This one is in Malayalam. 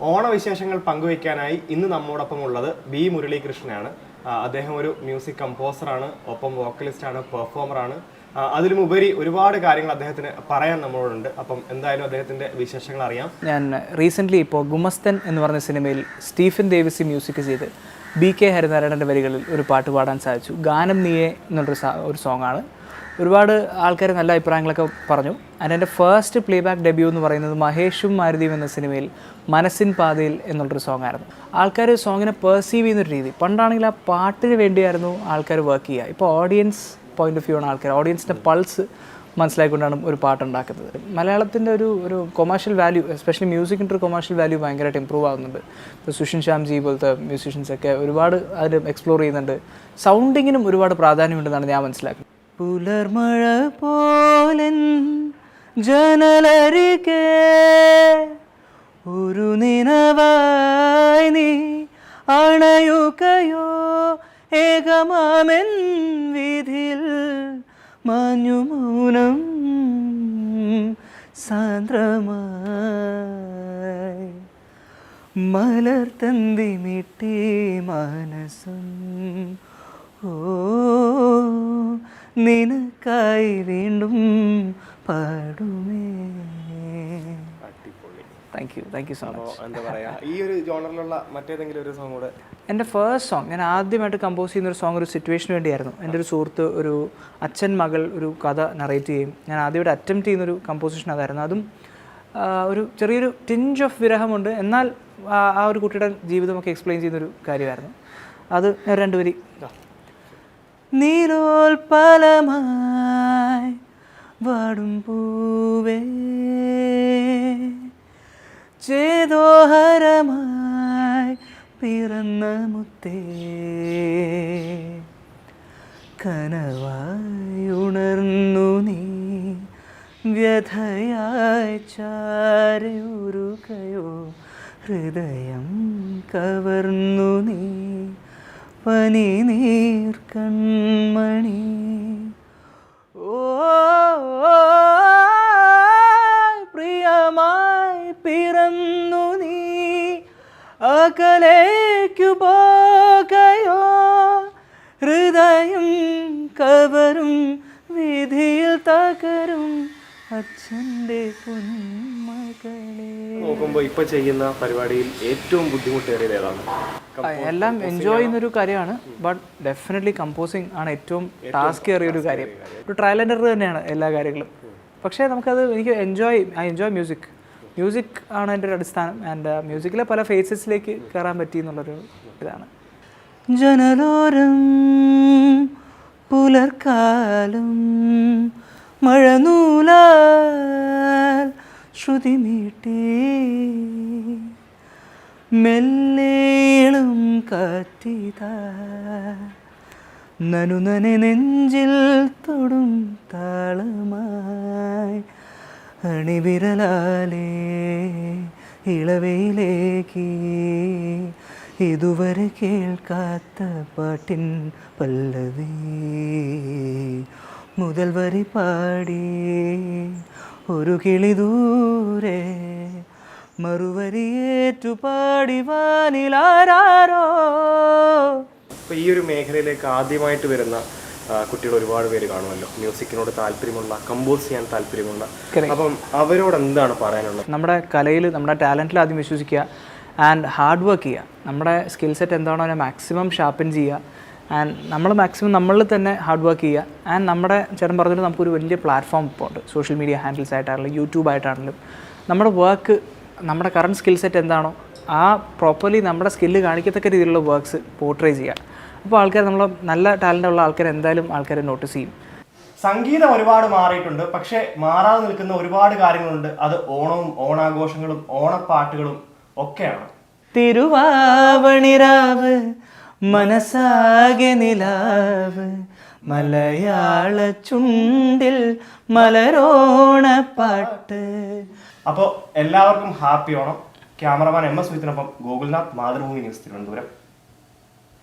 ഓണവിശേഷങ്ങൾ പങ്കുവയ്ക്കാനായി ഇന്ന് നമ്മോടൊപ്പം ഉള്ളത് ബി മുരളീകൃഷ്ണനാണ്. അദ്ദേഹം ഒരു മ്യൂസിക് കമ്പോസറാണ് ഒപ്പം വോക്കലിസ്റ്റാണ് പെർഫോമറാണ്. അതിലുമുപരി ഒരുപാട് കാര്യങ്ങൾ അദ്ദേഹത്തിന് പറയാൻ നമ്മളോടുണ്ട്. അപ്പം എന്തായാലും അദ്ദേഹത്തിന്റെ വിശേഷങ്ങൾ അറിയാം. ഞാൻ റീസെന്റ്ലി ഇപ്പോൾ ഗുമസ്തൻ എന്ന് പറഞ്ഞ സിനിമയിൽ സ്റ്റീഫൻ ദേവിസി മ്യൂസിക് ചെയ്ത് ബി കെ ഹരിനാരായണന്റെ വരികളിൽ ഒരു പാട്ട് പാടാൻ സാധിച്ചു. ഗാനം നീയെ എന്നുള്ളൊരു ഒരു സോങ്ങാണ് ഒരുപാട് ആൾക്കാർ നല്ല അഭിപ്രായങ്ങളൊക്കെ പറഞ്ഞു. അതിന്റെ എന്റെ ഫസ്റ്റ് പ്ലേ ബാക്ക് ഡെബ്യൂ എന്ന് പറയുന്നത് മഹേഷും മാരുതിയും എന്ന സിനിമയിൽ മനസ്സിൻ പാതയിൽ എന്നുള്ളൊരു സോങ് ആയിരുന്നു. ആൾക്കാർ സോങ്ങിനെ പെർസീവ് ചെയ്യുന്നൊരു രീതി. പണ്ടാണെങ്കിൽ ആ പാട്ടിന് വേണ്ടിയായിരുന്നു ആൾക്കാർ വർക്ക് ചെയ്യുക. ഇപ്പോൾ ഓഡിയൻസ് പോയിന്റ് ഓഫ് വ്യൂ ആണ് ആൾക്കാർ ഓഡിയൻസിന്റെ പൾസ് മനസ്സിലാക്കിക്കൊണ്ടാണ് ഒരു പാട്ട് ഉണ്ടാക്കുന്നത് മലയാളത്തിന്റെ ഒരു ഒരു കൊമേഴ്ഷ്യൽ വാല്യൂ എസ്പെഷ്യലി മ്യൂസിക്കിന്റെ ഒരു കൊമേഴ്ഷ്യൽ വാല്യൂ ഭയങ്കരമായിട്ട് ഇമ്പ്രൂവ് ആകുന്നുണ്ട് ഇപ്പോൾ സുഷിൻ ശ്യാംജി പോലത്തെ മ്യൂസിഷ്യൻസ് ഒക്കെ ഒരുപാട് അതിൽ എക്സ്പ്ലോർ ചെയ്യുന്നുണ്ട്. സൗണ്ടിങ്ങിനും ഒരുപാട് പ്രാധാന്യമുണ്ടെന്നാണ് ഞാൻ മനസ്സിലാക്കുന്നത്. പുലർമഴ പോലൻ ജനലരികെ ഒരു നിനവായി നീ അണയുകയോ ഏകമാമൻ വിധിൽ മാഞ്ഞു മൗനം സാന്ദ്രമായി. മലർ തന്തി മിട്ടി മനസ്സും ഓ നിനക്കായി വീണ്ടും പാടുമേ. Thank you thank you so much എന്താ പറയാ? ഈ ഒരു ജോണറിലുള്ള മറ്റേതെങ്കിലും ഒരു സോങ് കൂടെ. എന്റെ ഫസ്റ്റ് സോങ് ഞാൻ ആദ്യമായിട്ട് കമ്പോസ് ചെയ്യുന്ന ഒരു സോങ് ഒരു സിറ്റുവേഷന് വേണ്ടിയായിരുന്നു. എന്റെ ഒരു സുഹൃത്ത് ഒരു അച്ഛൻ മകൾ ഒരു കഥ നറേറ്റ് ചെയ്യും. ഞാൻ ആദ്യമായിട്ട് അറ്റംപ്റ്റ് ചെയ്യുന്ന ഒരു കമ്പോസിഷൻ അതായിരുന്നു. അതും ഒരു ചെറിയൊരു ടിഞ്ച് ഓഫ് വിരഹമുണ്ട്. എന്നാൽ ആ ഒരു കുട്ടിയുടെ ജീവിതമൊക്കെ എക്സ്പ്ലെയിൻ ചെയ്യുന്ന ഒരു കാര്യമായിരുന്നു. അത് ഞാൻ രണ്ടുപേരി നീലോൽപലമായി വാടും പൂവേ. ചേതോഹരമായി പിറന്ന മുത്തേ. കനവായി ഉണർന്നു നീ വ്യഥയായി ചാരയുരുകയോ ഹൃദയം കവർന്നു നീ. പനി നീർ കൺമണി ഓ അകലേക്കു പോകയോ ഹൃദയം കവരും വിധിയിൽ തകരും അച്ഛന്റെ പൊന്മകളെ. നോക്കുമ്പോൾ ഇപ്പൊ ചെയ്യുന്ന പരിപാടിയിൽ ഏറ്റവും ബുദ്ധിമുട്ടേറിയത് ഏതാണ്? എല്ലാം എൻജോയ് ചെയ്യുന്നൊരു കാര്യമാണ് ബട്ട് ഡെഫിനറ്റ്ലി കമ്പോസിങ് ആണ് ഏറ്റവും ടാസ്ക് ഏറിയ ഒരു കാര്യം. ഒരു ട്രയൽ ആൻഡ് എറർ തന്നെയാണ് എല്ലാ കാര്യങ്ങളും. പക്ഷേ നമുക്കത് എനിക്ക് enjoy I enjoy music music ആണ് എന്റെ ഒരു അടിസ്ഥാനം. ആൻഡ് മ്യൂസിക്കിലെ പല ഫേസസിലേക്ക് കയറാൻ പറ്റി എന്നുള്ളൊരു ഇതാണ്. ജനലോരം പുലർക്കാലം മഴനൂലാൽ ശ്രുതി മീട്ടി മെല്ലേളും കാറ്റിത നനുനനെ നെഞ്ചിൽ തൊടും താളമായി. അണിവിരലാലേ ഇളവയിലേക്ക്. ഇതുവരെ കേൾക്കാത്ത പാട്ടിൻ പല്ലവി മുതൽ വരി പാടി. ഒരു കിളി ദൂരെ മറുവരിയേറ്റു പാടി വാനിലാരോ ഈ ഒരു മേഖലയിലേക്ക് ആദ്യമായിട്ട് വരുന്ന കുട്ടികൾ ഒരുപാട് പേര് കാണുമല്ലോ. മ്യൂസിക്കിനോട് താല്പര്യമുള്ള കമ്പോസ് ചെയ്യാൻ താല്പര്യമുള്ള. അപ്പം അവരോട് എന്താണ് പറയാനുള്ളത്? നമ്മുടെ കലയിൽ നമ്മുടെ ടാലന്റിൽ ആദ്യം വിശ്വസിക്കുക ആൻഡ് ഹാർഡ് വർക്ക് ചെയ്യുക. നമ്മുടെ സ്കിൽ സെറ്റ് എന്താണോ അതിനെ മാക്സിമം ഷാർപ്പൻ ചെയ്യുക. ആൻഡ് നമ്മൾ മാക്സിമം നമ്മളിൽ തന്നെ ഹാർഡ് വർക്ക് ചെയ്യുക. ആൻഡ് നമ്മുടെ ചേട്ടൻ പറഞ്ഞിട്ട് നമുക്കൊരു വലിയ പ്ലാറ്റ്ഫോം ഇപ്പോൾ ഉണ്ട്. സോഷ്യൽ മീഡിയ ഹാൻഡിൽസ് ആയിട്ടാണെങ്കിലും യൂട്യൂബ് ആയിട്ടാണെങ്കിലും. നമ്മുടെ വർക്ക് നമ്മുടെ കറണ്ട് സ്കിൽ സെറ്റ് എന്താണോ ആ പ്രോപ്പർലി നമ്മുടെ സ്കില്ല് കാണിക്കത്തക്ക രീതിയിലുള്ള വർക്ക്സ് പോർട്രേ ചെയ്യുക. അപ്പോൾ ആൾക്കാർ നമ്മൾ നല്ല ടാലന്റ് ഉള്ള ആൾക്കാർ എന്തായാലും ആൾക്കാരെ നോട്ടീസ് ചെയ്യും. സംഗീതം ഒരുപാട് മാറിയിട്ടുണ്ട്. പക്ഷേ മാറാതെ നിൽക്കുന്ന ഒരുപാട് കാര്യങ്ങളുണ്ട്. അത് ഓണവും ഓണാഘോഷങ്ങളും ഓണപ്പാട്ടുകളും ഒക്കെയാണ്. തിരുവാവണിരാവ് മനസാകെ നിലാവ് മലയാള ചുണ്ടിൽ മലരോണ പാട്ട്. അപ്പോൾ എല്ലാവർക്കും happy Onam. Cameraman M S വിത്തിനൊപ്പം Gokulnath Mathrubhumi news Thiruvananthapuram.